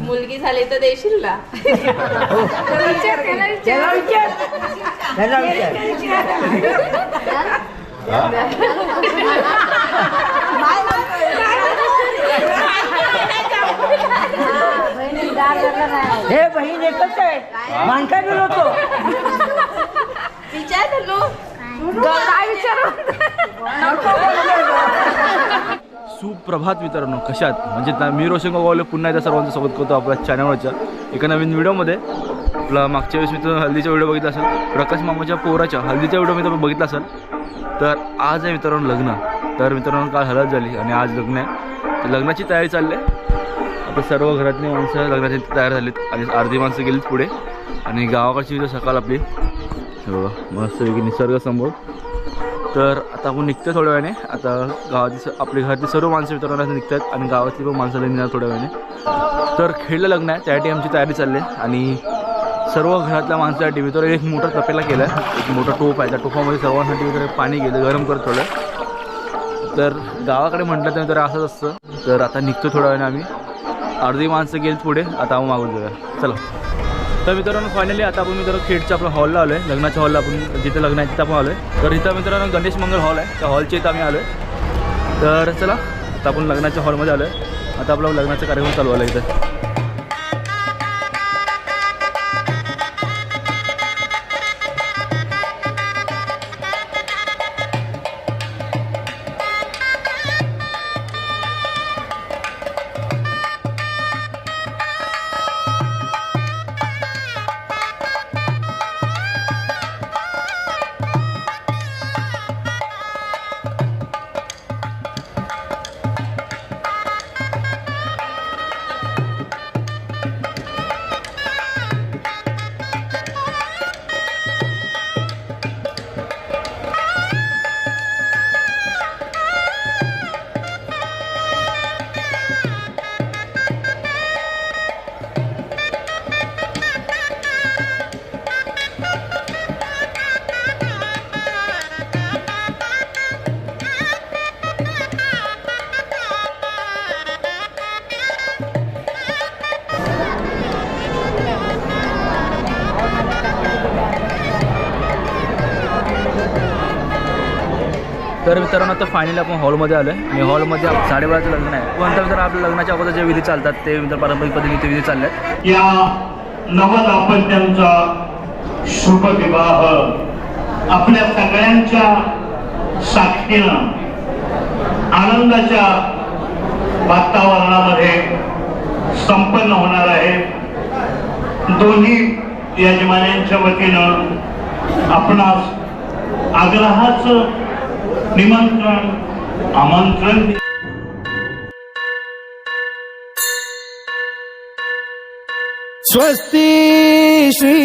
मुलगी झाली तर देशील ना? हे बहीण एकच आहे. मानका होतो विचार काय विचारू सुप्रभात मित्रांनो कशात? म्हणजे ना- मी रोशन गोगावले पुन्हा एकदा सर्वांचं स्वागत करतो आपल्या चॅनलवरच्या एका नवीन व्हिडिओमध्ये. आपला मागच्या वेळेस मी तो हल्दीचा व्हिडिओ बघितला असेल प्रकाश मामाच्या पोराच्या हल्दीचा व्हिडिओ मी तर बघितला असेल तर आज आहे मित्रांनो लग्न. तर मित्रांनो काल हळद झाली आणि आज लग्न आहे. तर लग्नाची तयारी चालली आहे. आता सर्व घरातली माणसं लग्नाची तयार झालीत. आणि अर्धी माणसं गेलीत पुढे. आणि गावाकडची तर सकाळ आपली. बघा मस्तपैकी निसर्ग समोर. तर आता आपण निघतो थोड्या वेळाने. आता गावातली आपली घरातली सर्व माणसं मित्रांनो निघतात. आणि गावातली पण माणसं निघणार थोड्या वेळाने. तर खेळलं लग्न आहे. त्यासाठी आमची तयारी चालली आहे. आणि सर्व घरातल्या माणसासाठी मी तर एक मोठा तपेला केला आहे एक मोठा टोप आहे. त्या टोपामध्ये सर्वांसाठी वगैरे पाणी गेलं गरम करत थोडं तर गावाकडे म्हटलं तर असंच असतं. तर आता निघतो थोड्या वेळाने आम्ही. अर्धी माणसं गेली पुढे आता आपण मागून जाऊया. चला. तर मित्रांनो फायनली आता आपण मित्रांनो खेडच्या आपण हॉलला आलो आहे लग्नाच्या हॉलला आपण जिथे लग्न आहे तिथं आपण आलो आहे तर इथं मित्रांनो गणेश मंगल हॉल आहे. त्या हॉलच्या इथं आम्ही आलो आहे तर चला आता आपण लग्नाच्या हॉलमध्ये आलो आहे आता आपला लग्नाचा कार्यक्रम चालू आला इथं. मित्रांनो आता फायनली आपण हॉलमध्ये आलो आहे आणि हॉलमध्ये साडेबाराचं लग्न आहे. पण नंतर आपल्या लग्नाच्या अगोदर जे विधी चालतात ते मित्र पारंपरिक पद्धतीचे विधी चालले आहेत या नवदाम्पत्यांचा शुभ विवाह आपल्या सगळ्यांच्या साक्षीनं आनंदाच्या वातावरणामध्ये संपन्न होणार आहे. दोन्ही यजमान्यांच्या वतीनं आपणास आग्रहाचं निमंत्रण आमंत्रण स्वस्ति श्री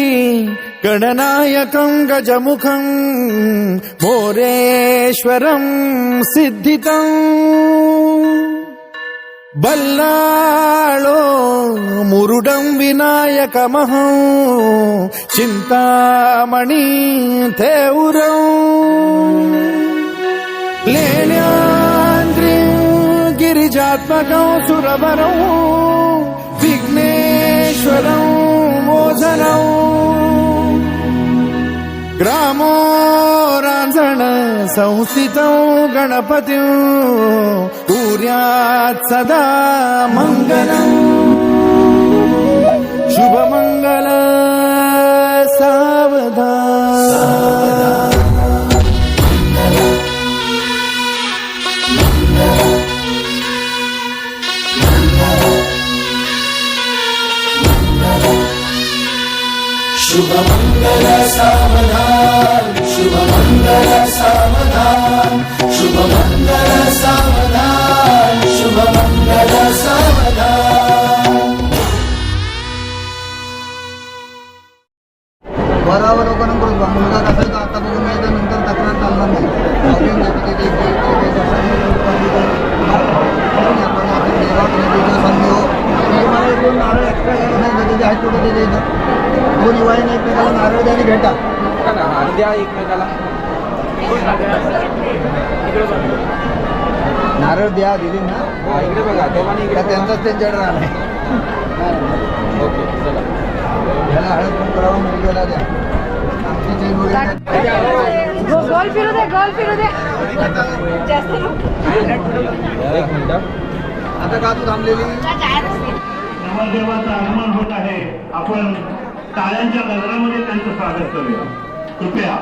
गणनायकं गजमुखं मोरेश्वरं सिद्धितं बल्लाळो मुरुडं विनायकमहं चिन्तामणि थेउरौ लेण्याद्रिं गिरिजात्मकं सुरवरौ विघ्नेश्वरौ मोदनौ ग्रामो रांझण संस्थितौ गणपतिं कुर्यात् सदा मङ्गलम्। शुभमङ्गल सावधान शुभमङ्गल सावधान शुभमङ्गल सावधान मुलगा कसा आहे आता बघून नंतर तक्रार चालणार नाही. नारळ एक्स्ट्रा घ्यायला सांगितलं त्याचे हात कुठे त्याच्या इथं दोन युवाने एकमेकाला नारळ द्या आणि भेटा द्या एकमेकाला नारळ द्या दिली ना? हा इकडे बघा दोघांनी इकडे त्यांचाच त्यांच्याकडे राहणार आहे ओके चला याला हळद पण करावं मुलगीला द्या आमची जी मुलगी आता का तू थांबलेली? नवरदेवाचं आगमन होत आहे. आपण टाळ्यांच्या गजरामध्ये त्यांचं स्वागत करूया. कृपया.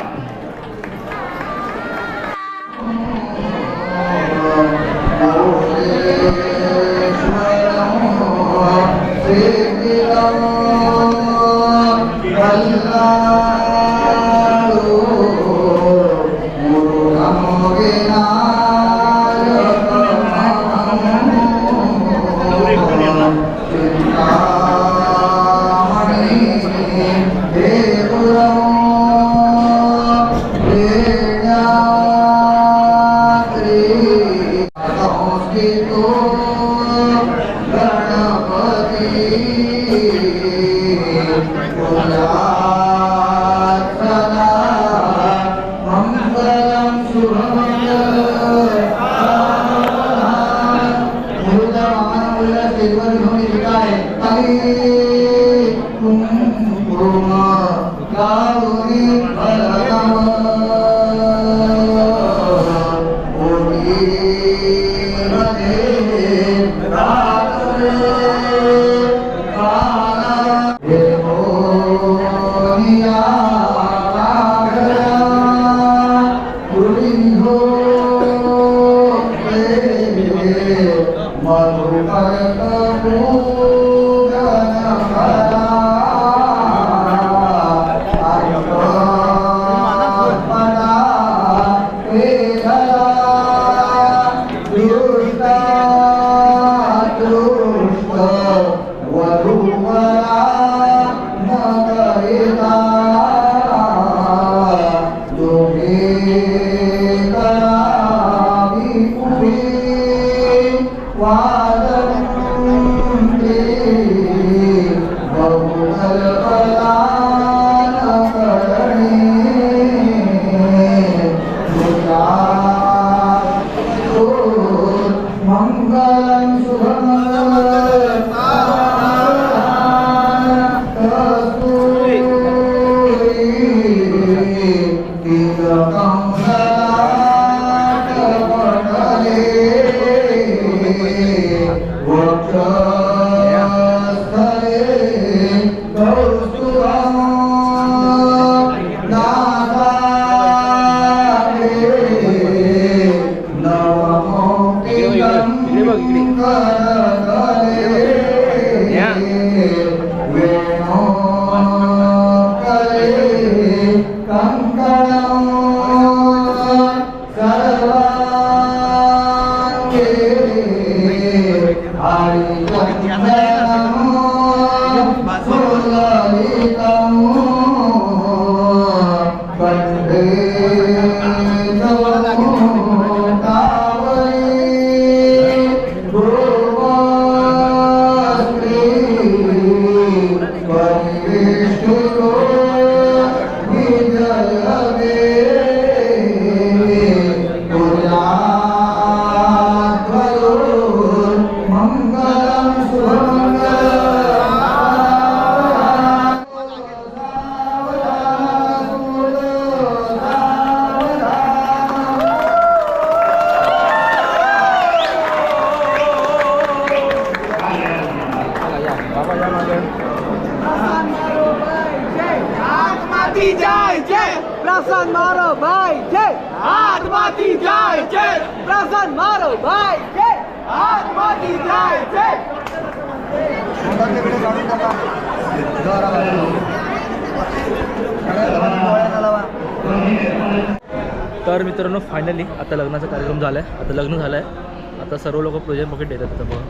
तर मित्रांनो फायनली आता लग्नाचा कार्यक्रम झाला आहे आता लग्न झालं आहे आता सर्व लोक प्रोजेक्ट बकेट देतात आता बघा.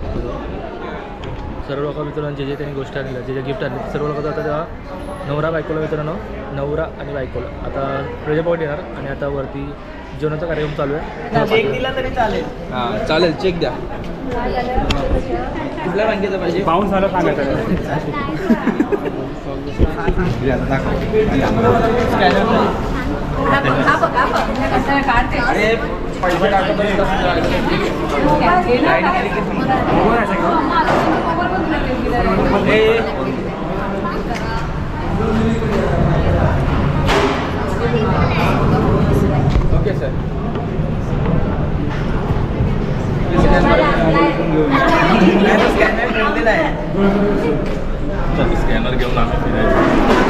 सर्व लोक मित्रांनो जे जे त्यांनी गोष्टी आणल्या जे जे गिफ्ट आणले सर्व लोक आता तेव्हा नवरा बायकोला मित्रांनो नवरा आणि बायकोला. आता प्रोजेक्ट बकेट येणार आणि आता वरती जेवणाचा कार्यक्रम चालू आहे. चेक दिला तरी चालेल. हां चालेल चेक द्या. कुठल्या बँकेचा पाहिजे पाऊस झालं सांगायचं अरे पैसे. Okay sir. स्कॅनर घेऊन आम्ही फिरायचं.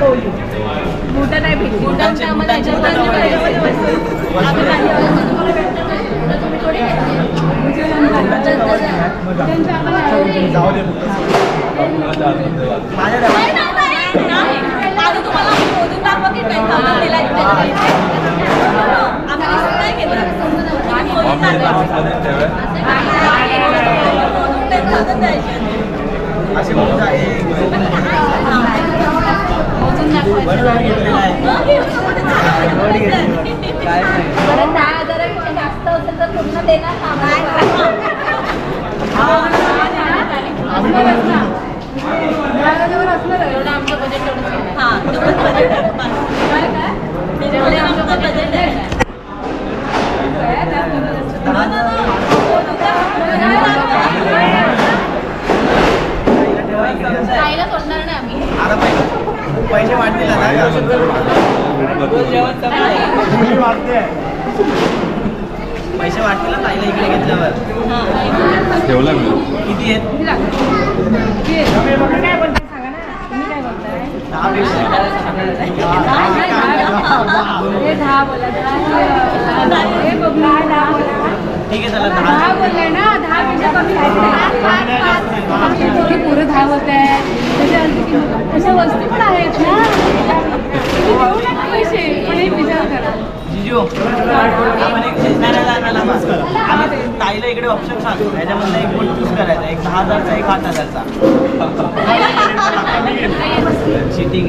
बुटं नाही भेटली बुटांची आम्हाला याच्यात नाही पाहिजे. काय? नाही परत दहा हजारापेक्षा जास्त असेल तर पूर्ण देणार एवढं आमचं बजेट खायला सोडणार नाही आम्ही आता पैसे पैसे वाटतील आता का? पैसे वाटतील ना ताईला इकडे घेतल्यावर ठेवला मी किती आहेत काय बोलताय सांगा ना तुम्ही काय बोलताय दहा पैसे हे दहा बोला दहा हे बघ दहा दहा बोला ठीक आहे चला दहा. बोलले ना दहा मिनिटं कमी आमच्या दोघी पुरं दहा होत आहे त्याच्यानंतर की अशा वस्तू पण आहेत ना तुम्ही देऊ नका पैसे पण हे विचार करा जिजू आपण एक शेजणाऱ्याला आणायला बस आम्ही ताईला ऑप्शन सांगतो. याच्यामधलं एक पण चूज करायचा. एक दहा हजारचा एक आठ हजारचा. चिटिंग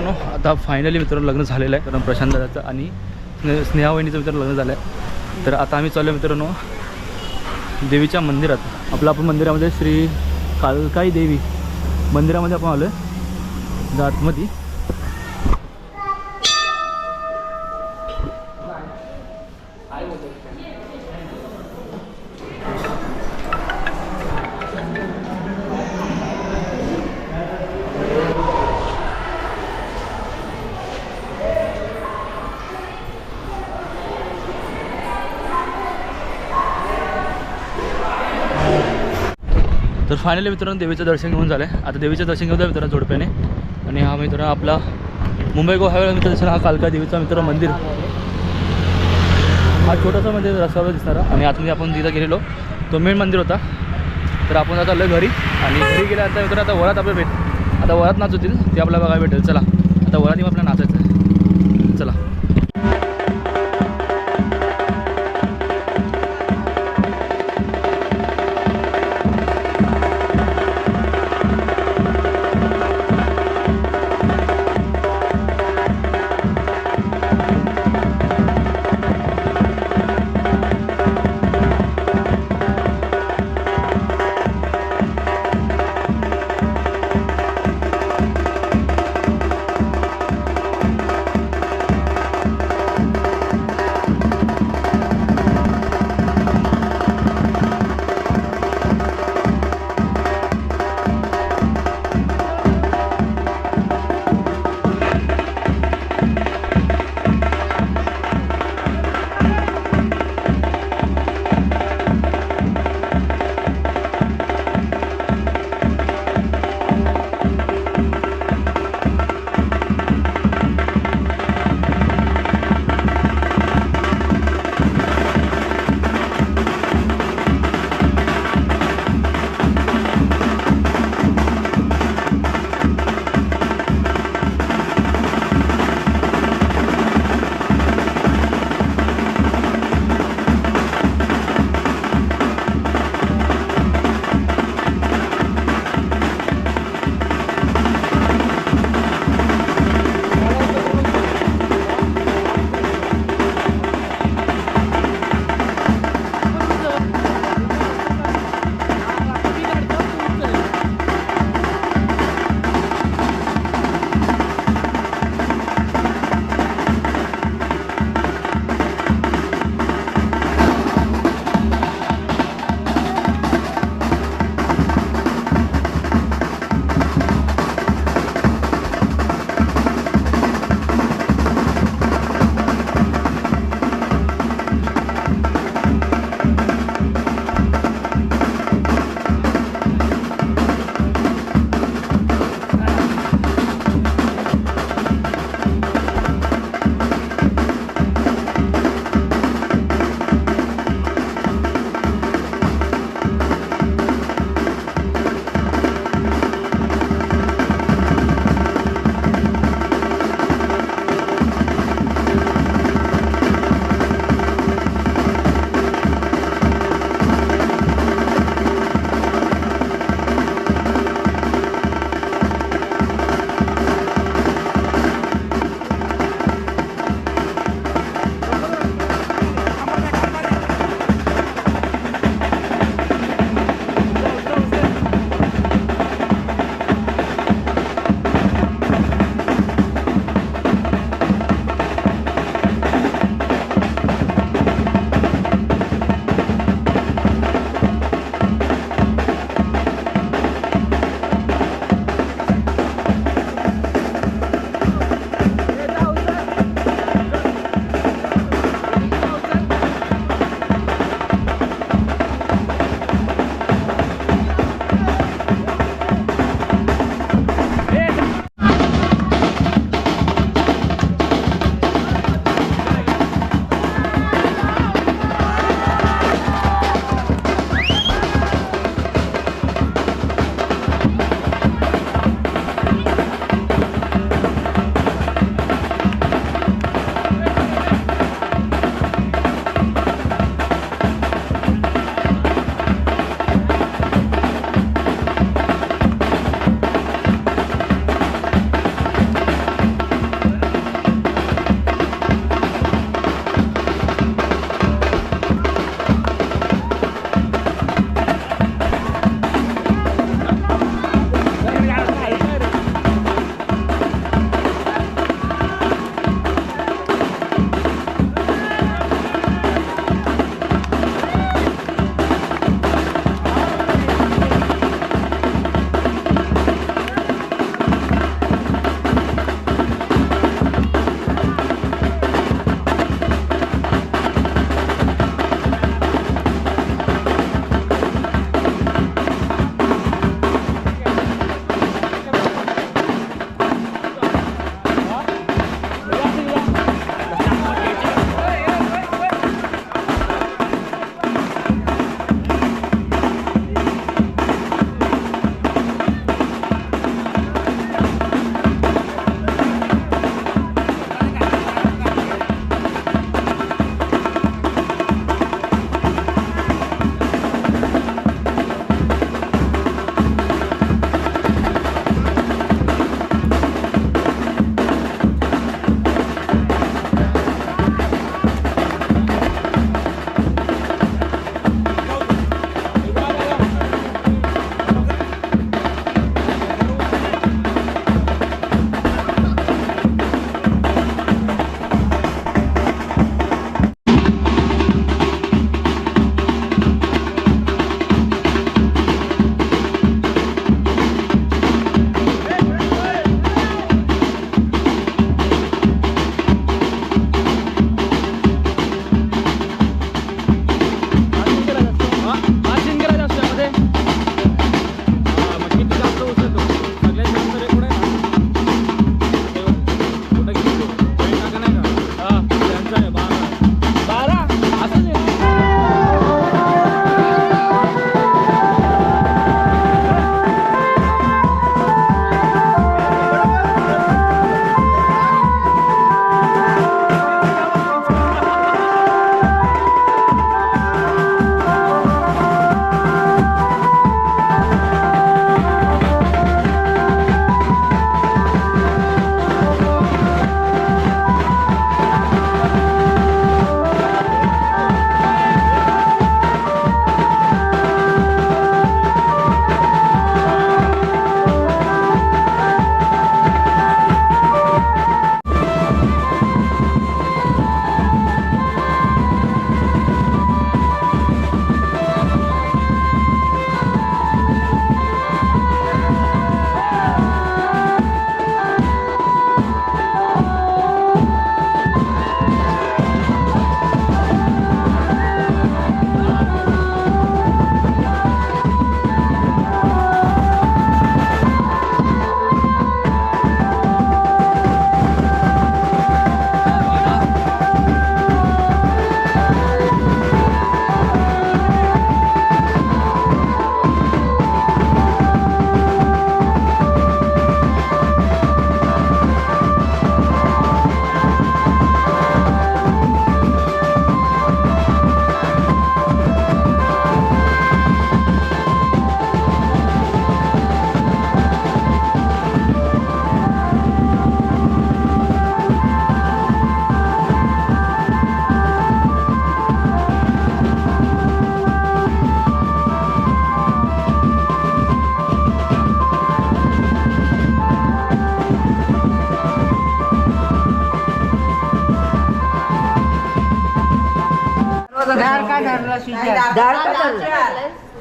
मित्रांनो आता फायनली मित्रांनो लग्न झालेलं आहे. कारण प्रशांत दादाचं आणि स्ने स्नेहा वहिनीचं मित्रांनो लग्न झालं आहे तर आता आम्ही चाललो मित्रांनो देवीच्या मंदिरात. आपलं आपण मंदिरामध्ये श्री कालकाई देवी मंदिरामध्ये आपण आलो आहे आतमध्ये. तर फायनली मित्रांनो देवीचं दर्शन घेऊन झालं आहे आता देवीचं दर्शन घेऊन मित्रांनो जोडप्याने. आणि हा मित्रांनो आपला मुंबई गोवा हायवेला मित्र दिसणार हा कालका देवीचा मित्र मंदिर. हा छोटासा मंदिर रस्त्यावर दिसणारा. आणि आतमध्ये आपण जिथं गेलेलो. तो मेन मंदिर होता. तर आपण आता आलो घरी. आणि घरी गेल्यानंतर मित्रांनो आता वरात आपल्या भेट आता वरात नाच होतील. ते आपल्याला बघायला भेटेल. चला. आता वरात येऊन आपल्याला नाचायचं.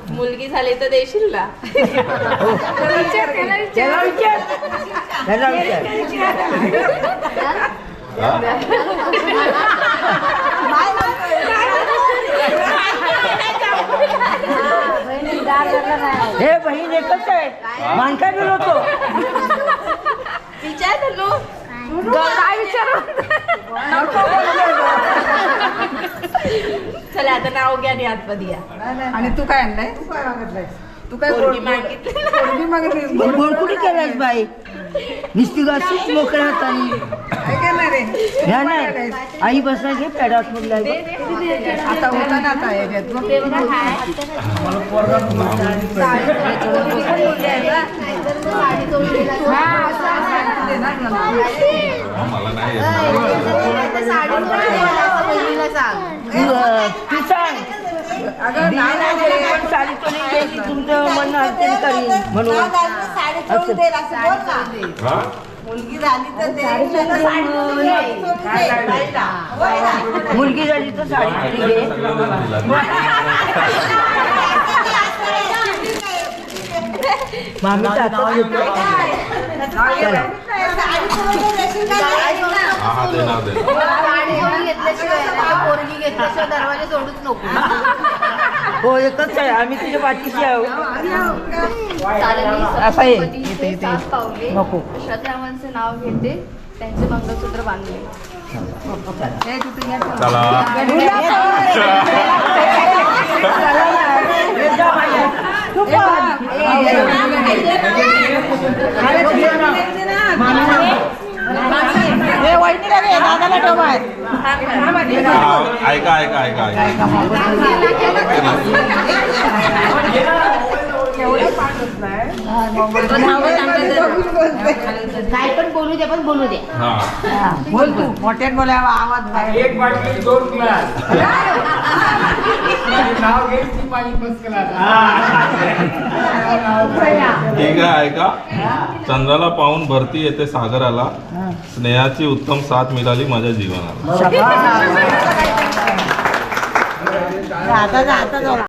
मुलगी झाली तर देशील ना? हे? बहीण एकच आहे. बोलवतो विचार तू. काय विचारू? चला आता नाव घ्या आणि आतमध्ये या. आणि तू काय आणलाय? तू काय पोरगी मागितली. गोड कुठे केलास बाई? नुसती अशीच मोकळ्या हाताने. ह्या नाही आई बसला घे पॅडात मधला आता होता ना आता. तू, तू नाही साडी तो नाही द्यायची तुमचं म्हणणं असेल तरी. म्हणून. मुलगी झाली तर साडी तरी घे मामीचा आता चला. दरवाजा सोडूच हो एकच आहे आम्ही तुझ्या पाठीशी आहोत असं आहे. इथे, इथे. पावले नको. नाव घेते त्यांचे मंगळसूत्र बांधले बाहेर. ऐका ऐका ऐका ऐका काय पण बोलू दे पण बोलू दे. हा. बोल तू. मोठ्यात बोलावा आवाज बाहेर. एक बाटली दोन ग्लास. नाव घ्यायची ठीक आहे ऐका. चंद्राला पाहून भरती येते सागराला. स्नेहाची उत्तम साथ मिळाली माझ्या जीवनाला. आता जा आता जा.